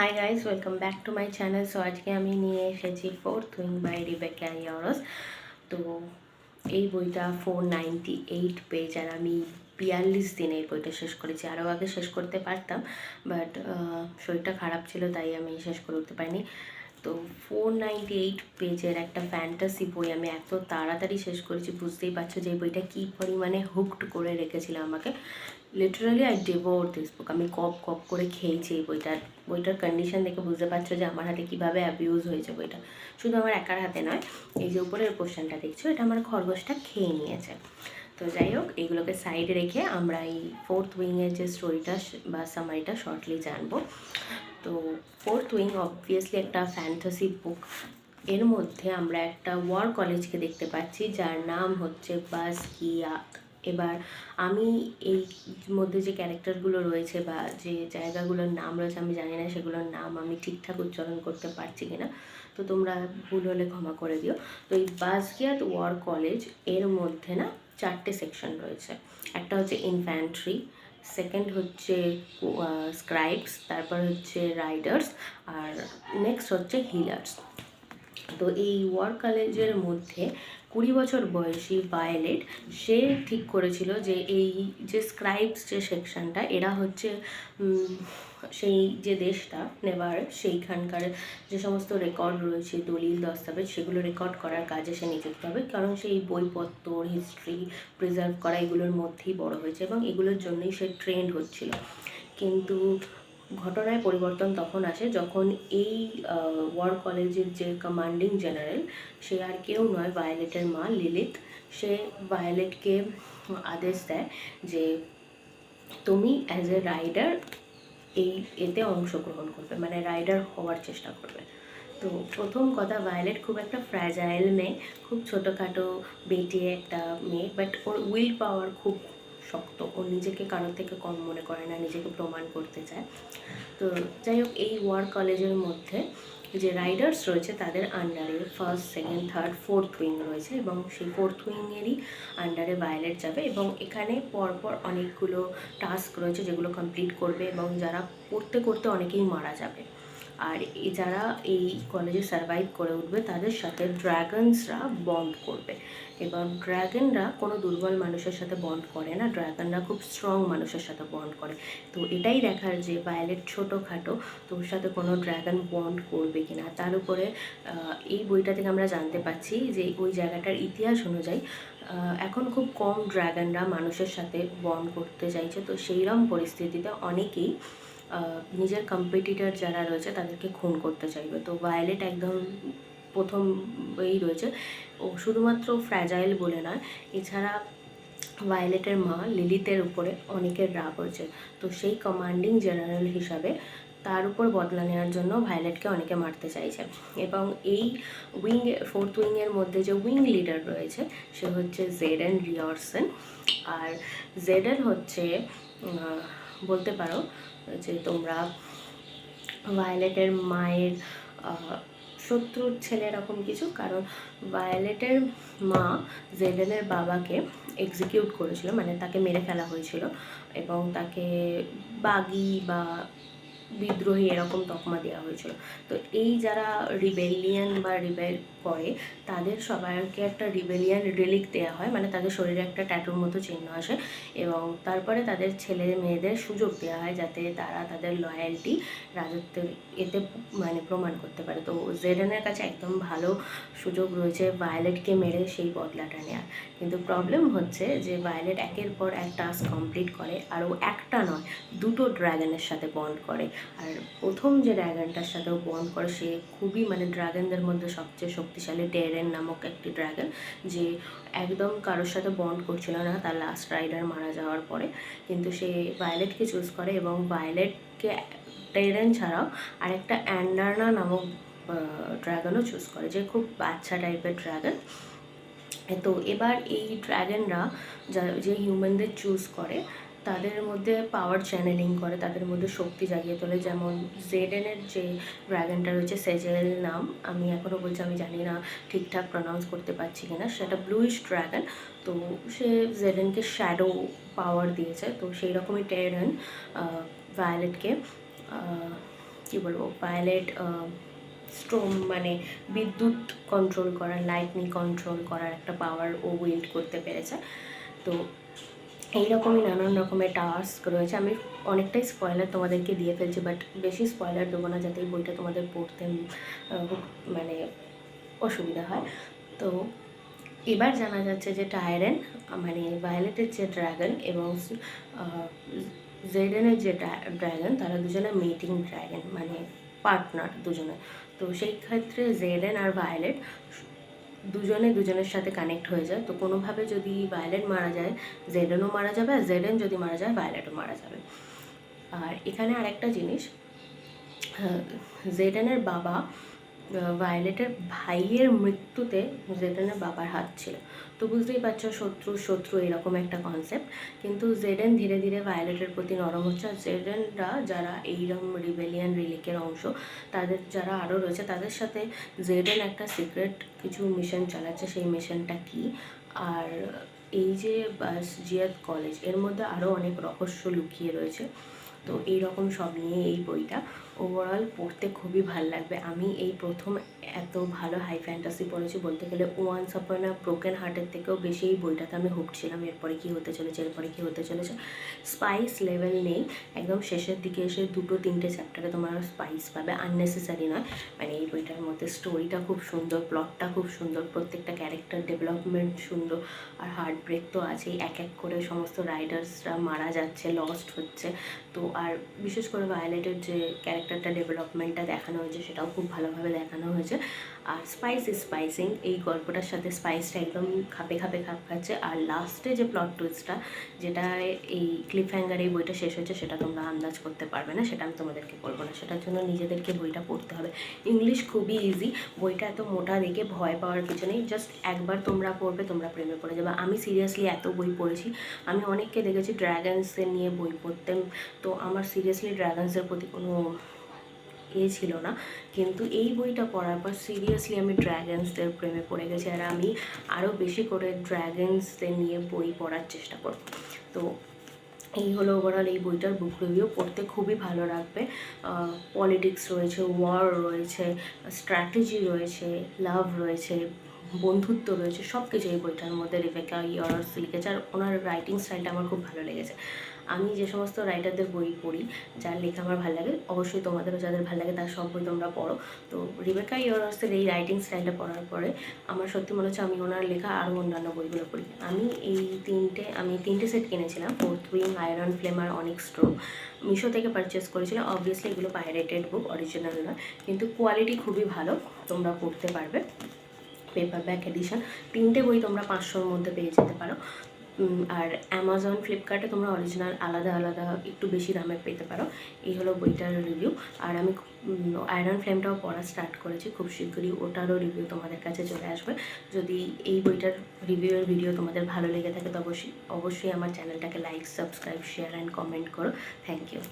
Hi guys welcome back to my channel so আজকে আমি নিয়ে এসেছি ফোর থুইং বাই রিবেকা ইয়ারস তো, এই বইটা ফোর নাইনটি এইট পেজ আর আমি বিয়াল্লিশ দিনে এই বইটা শেষ করেছি। আরও আগে শেষ করতে পারতাম বাট শরীরটা খারাপ ছিল, তাই আমি শেষ করে উঠতে পারিনি। তো ফোর এইট পেজের একটা ফ্যান্টাসি বই আমি এত তাড়াতাড়ি শেষ করেছি, বুঝতেই পারছ যে বইটা কী পরিমাণে হুকড করে রেখেছিল আমাকে। Literally I devour this book আমি কপ কপ করে খেয়েছি এই বইটার বইটার কন্ডিশন দেখে বুঝতে পারছ যে আমার হাতে কীভাবে অ্যাবিউজ হয়েছে বইটা। শুধু আমার একার হাতে নয়, এই যে উপরের পোর্শনটা দেখছ, এটা আমার খরগোশটা খেয়ে নিয়েছে। তো যাই হোক, এগুলোকে সাইডে রেখে আমরা এই ফোর্থ উইংয়ের যে স্টোরিটা বা সামারিটা শর্টলি জানব। তো ফোর্থ উইং অবভিয়াসলি একটা ফ্যান্টাসি বুক এর মধ্যে আমরা একটা ওয়ার কলেজকে দেখতে পাচ্ছি, যার নাম হচ্ছে বাস কিয়াক এবার আমি এই মধ্যে যে ক্যারেক্টারগুলো রয়েছে বা যে জায়গাগুলোর নাম রয়েছে, আমি জানি না সেগুলোর নাম আমি ঠিকঠাক উচ্চারণ করতে পারছি কিনা, তো তোমরা ভুল হলে ক্ষমা করে দিও। তো এই বাসগিয়াত ওয়ার কলেজের মধ্যে না চারটে সেকশন রয়েছে। একটা হচ্ছে ইনফ্যান্ট্রি সেকেন্ড হচ্ছে স্ক্রাইবস তারপর হচ্ছে রাইডার্স আর নেক্সট হচ্ছে হিলার্স তো এই ওয়ার কলেজের মধ্যে কুড়ি বছর বয়সী বায়োলেট সে ঠিক করেছিল যে এই যে স্ক্রাইবস যে সেকশনটা এরা হচ্ছে সেই যে দেশটা নেবার, সেইখানকার যে সমস্ত রেকর্ড রয়েছে, দলিল, দস্তাবেজ, সেগুলো রেকর্ড করার কাজে সে নিযুক্ত হবে। কারণ সেই বইপত্র হিস্ট্রি প্রিজার্ভ করা এগুলোর মধ্যেই বড় হয়েছে এবং এগুলোর জন্যই সে ট্রেন্ড হচ্ছিল। কিন্তু ঘটনায় পরিবর্তন তখন আসে যখন এই ওয়ার কলেজের যে কমান্ডিং জেনারেল সে আর কেউ নয় ভায়োলেটের মা লিলিত সে ভায়োলেটকে আদেশ দেয় যে, তুমি অ্যাজ এ রাইডার এই, এতে অংশগ্রহণ করবে মানে রাইডার হওয়ার চেষ্টা করবে। তো প্রথম কথা ভায়োলেট খুব একটা ফ্র্যাজাইল মেয়ে খুব ছোটোখাটো, বেটে একটা মেয়ে বাট ওর উইল পাওয়ার খুব শক্ত। ও নিজেকে কারোর থেকে কম মনে করে না, নিজেকে প্রমাণ করতে চায়। তো যাই হোক, এই ওয়ার কলেজের মধ্যে যে রাইডার্স রয়েছে তাদের আন্ডারে first second third fourth wing রয়েছে এবং সেই ফোর্থ উইংয়েরই আন্ডারে ভায়োলেট যাবে এবং এখানে পরপর অনেকগুলো টাস্ক রয়েছে যেগুলো কমপ্লিট করবে এবং যারা করতে করতে অনেকেই মারা যাবে। আর যারা এই কলেজে সার্ভাইভ করে উঠবে, তাদের সাথে ড্রাগনসরা বন্ড করবে। এবং ড্রাগনরা কোনো দুর্বল মানুষের সাথে বন্ড করে না ড্রাগনরা খুব স্ট্রং মানুষের সাথে বন্ড করে। তো এটাই দেখার যে ভায়োলেট ছোটোখাটো, তোর সাথে কোনো ড্রাগন বন্ড করবে কি না তার উপরে এই বইটা থেকে আমরা জানতে পাচ্ছি যে ওই জায়গাটার ইতিহাস অনুযায়ী এখন খুব কম ড্রাগনরা মানুষের সাথে বন্ড করতে চাইছে। তো সেইরকম পরিস্থিতিতে অনেকেই নিজের কম্পিটিটার যারা রয়েছে তাদেরকে খুন করতে চাইবে। তো ভায়োলেট একদম প্রথম এই রয়েছে। ও শুধুমাত্র ফ্র্যাজাইল বলে নয়, এছাড়া ভায়োলেটের মা লিলিতের উপরে অনেকের রাগ হয়েছে তো সেই কমান্ডিং জেনারেল হিসাবে তার উপর বদলা নেওয়ার জন্য ভায়োলেটকে অনেকে মারতে চাইছে। এবং এই উইং ফোর্থ উইংয়ের মধ্যে যে উইং লিডার রয়েছে, সে হচ্ছে জেডেন রিয়রসন আর জেডেন হচ্ছে বলতে পারো যে তোমরা ভায়োলেটের মায়ের শত্রুর ছেলে এরকম কিছু, কারণ ভায়োলেটের মা জেডেনের বাবাকে এক্সিকিউট করেছিল মানে তাকে মেরে ফেলা হয়েছিল এবং তাকে বাগি বা বিদ্রোহী এরকম তকমা দেওয়া হয়েছিল। তো এই যারা রিবেলিয়ান বা রিবেল করে, তাদের সবাইকে একটা রিবেলিয়ান রিলিক দেওয়া হয় মানে তাদের শরীরে একটা ট্যাটুর মতো চিহ্ন আসে এবং তারপরে তাদের ছেলে মেয়েদের সুযোগ দেওয়া হয় যাতে তারা তাদের লয়্যালটি রাজত্বের এতে মানে প্রমাণ করতে পারে। তো জেডেনের কাছে একদম ভালো সুযোগ রয়েছে ভায়োলেটকে মেরে সেই বদলাটা নেওয়ার কিন্তু প্রবলেম হচ্ছে যে ভায়োলেট একের পর এক টাস্ক কমপ্লিট করে, আর ও একটা নয়, দুটো ড্রাগনের সাথে বন্ড করে। আর প্রথম যে ড্রাগনটার সাথেও বন্ড করে, সে খুবই মানে ড্রাগনদের মধ্যে সবচেয়ে শক্তিশালী টেরেন নামক একটি ড্রাগন যে একদম কারোর সাথে বন্ড করছিল না, তার লাস্ট রাইডার মারা যাওয়ার পরে। কিন্তু সে ভায়োলেটকে চুজ করে এবং ভায়োলেটকে টেরেন ছাড়াও আরেকটা অ্যান্ডারনা নামক ড্রাগনও চুজ করে, যে খুব বাচ্চা টাইপের ড্রাগন তো এবার এই ড্রাগনরা যা, যে হিউম্যানদের চুজ করে তাদের মধ্যে পাওয়ার চ্যানেলিং করে, তাদের মধ্যে শক্তি জাগিয়ে তোলে। যেমন জেডেনের যে ড্রাগনটা রয়েছে সেজেল নাম, আমি এখনও বলছি, আমি জানি না ঠিকঠাক প্রনাউন্স করতে পারছি কিনা। সেটা ব্লুইশ ড্রাগন তো সে জেডেনকে শ্যাডো পাওয়ার দিয়েছে। তো সেই রকমই টেরেন ভায়োলেটকে কী বলব ভায়োলেট স্টোম মানে বিদ্যুৎ কন্ট্রোল করার লাইটনিং কন্ট্রোল করার একটা পাওয়ার ও উইল্ড করতে পেরেছে। তো এইরকমই নানান রকমের টাস্ক রয়েছে। আমি অনেকটাই স্পয়লার তোমাদেরকে দিয়ে ফেলছি বাট বেশি স্পয়লার দেবো না যাতে এই বইটা তোমাদের পড়তে মানে অসুবিধা হয়। তো এবার জানা যাচ্ছে যে টায়ারেন মানে ভায়োলেটের যে ড্রাগন এবং জেডেনের যে ড্রাগন তারা দুজনে মিটিং ড্রাগন মানে পার্টনার দুজনে। তো সেই ক্ষেত্রে জেডেন আর ভায়োলেট দুজনে দুজনের সাথে কানেক্ট হয়ে যায়। তো কোনোভাবে যদি ভায়োলেট মারা যায় জেডেনও মারা যাবে, আর জেডেন যদি মারা যায় ভায়োলেটও মারা যাবে। আর এখানে আরেকটা জিনিস জেডেনের বাবা ভায়োলেটের ভাইয়ের মৃত্যুতে জেডেনের বাবার হাত ছিল। তো বুঝতেই পারছ, শত্রু শত্রু এরকম একটা কনসেপ্ট কিন্তু জেডেন ধীরে ধীরে ভায়োলেটের প্রতি নরম হচ্ছে আর জেডেনরা যারা এইরকম রিবেলিয়ান রিলিকের অংশ, তাদের যারা আরও রয়েছে, তাদের সাথে জেডেন একটা সিক্রেট কিছু মিশন চালাচ্ছে, সেই মিশনটা কি? আর এই যে জিয়াদ কলেজের মধ্যে আরও অনেক রহস্য লুকিয়ে রয়েছে। তো এই রকম সব নিয়ে এই বইটা। ওভারঅল পড়তে খুবই ভালো লাগবে। আমি এই প্রথম এত ভালো হাই ফ্যান্টাসি পড়েছি বলতে গেলে ওয়ান্স আপন আ ব্রোকেন হার্টের থেকেও বেশি এই বইটাতে আমি হুক ছিলাম। এরপরে কী হতে চলেছে, এরপরে কী হতে চলেছে। স্পাইস লেভেল নেই। একদম শেষের দিকে এসে দুটো, তিনটে চ্যাপ্টারে তোমার স্পাইস পাবে। আননেসেসারি নয়। মানে এই বইটার মধ্যে স্টোরিটা খুব সুন্দর প্লটটা খুব সুন্দর, প্রত্যেকটা ক্যারেক্টার ডেভেলপমেন্ট সুন্দর আর হার্ট ব্রেক তো আছেই। এক এক করে সমস্ত রাইডার্সরা মারা যাচ্ছে লস্ট হচ্ছে। তো আর বিশেষ করে ভায়োলেটের যে ক্যারেক্টারটা ডেভেলপমেন্টটা দেখানো হয়েছে সেটাও খুব ভালোভাবে দেখানো হয়েছে। আর স্পাইস স্পাইসিং এই গল্পটার সাথে স্পাইসটা একদম খাপে খাপে খাপ খাচ্ছে। আর লাস্টে যে প্লট টুইস্টটা যেটা এই ক্লিপ হ্যাঙ্গার এই বইটা শেষ হয়েছে, সেটা তোমরা আন্দাজ করতে পারবে না, সেটা আমি তোমাদেরকে বলব না। সেটার জন্য নিজেদেরকে বইটা পড়তে হবে। ইংলিশ খুবই ইজি বইটা এত মোটা দেখে ভয় পাওয়ার কিছু নেই। জাস্ট একবার তোমরা পড়বে, তোমরা প্রেমে পড়ে যাবে। আমি সিরিয়াসলি এত বই পড়েছি। আমি অনেককে দেখেছি ড্র্যাগনসের নিয়ে বই পড়তেন তো আমার সিরিয়াসলি ড্র্যাগনসের প্রতি কোনো এ ছিল না। কিন্তু এই বইটা পড়ার পর সিরিয়াসলি আমি ড্র্যাগনসদের প্রেমে পড়ে গেছি আর আমি আরও বেশি করে ড্র্যাগনসদের নিয়ে বই পড়ার চেষ্টা করব। তো এই হলো ওভারঅল এই বইটার বুক রিভিউ পড়তে খুবই ভালো লাগবে। পলিটিক্স রয়েছে ওয়ার রয়েছে স্ট্র্যাটেজি রয়েছে লাভ রয়েছে, বন্ধুত্ব রয়েছে সব কিছু এই বইটার মধ্যে রেবেকা ইয়ার্স লিখেছে আর ওনার রাইটিং স্টাইলটা আমার খুব ভালো লেগেছে। আমি যে সমস্ত রাইটারদের বই পড়ি, যার লেখা আমার ভালো লাগে, অবশ্যই তোমাদেরও যাদের ভালো লাগে তার সব বই তোমরা পড়ো। তো রিবেকা ইয়ার্সের এই রাইটিং স্টাইলটা পড়ার পরে আমার সত্যি মনে হচ্ছে আমি ওনার লেখা আরও অন্যান্য বইগুলো পড়ি। আমি এই তিনটে, আমি তিনটে সেট কিনেছিলাম ফোর্থ উইং আয়রন ফ্লেম আর অনেক স্ট্রো মিশো থেকে পারচেস করেছিলাম অবভিয়াসলি এগুলো পাইরেটেড বুক অরিজিনাল নয় কিন্তু কোয়ালিটি খুবই ভালো, তোমরা পড়তে পারবে। পেপার ব্যাক এডিশন তিনটে বই তোমরা পাঁচশোর মধ্যে পেয়ে যেতে পারো। আর অ্যামাজন ফ্লিপকার্টে তোমরা অরিজিনাল আলাদা আলাদা একটু বেশি দামে পেতে পারো। এই হলো বইটার রিভিউ আর আমি আয়রন ফ্লেমটাও পড়া স্টার্ট করেছি। খুব শীঘ্রই ওটারও রিভিউ তোমাদের কাছে চলে আসবে। যদি এই বইটার রিভিউয়ের ভিডিও তোমাদের ভালো লেগে থাকে, তো অবশ্যই অবশ্যই আমার চ্যানেলটাকে like subscribe share and comment করো। Thank you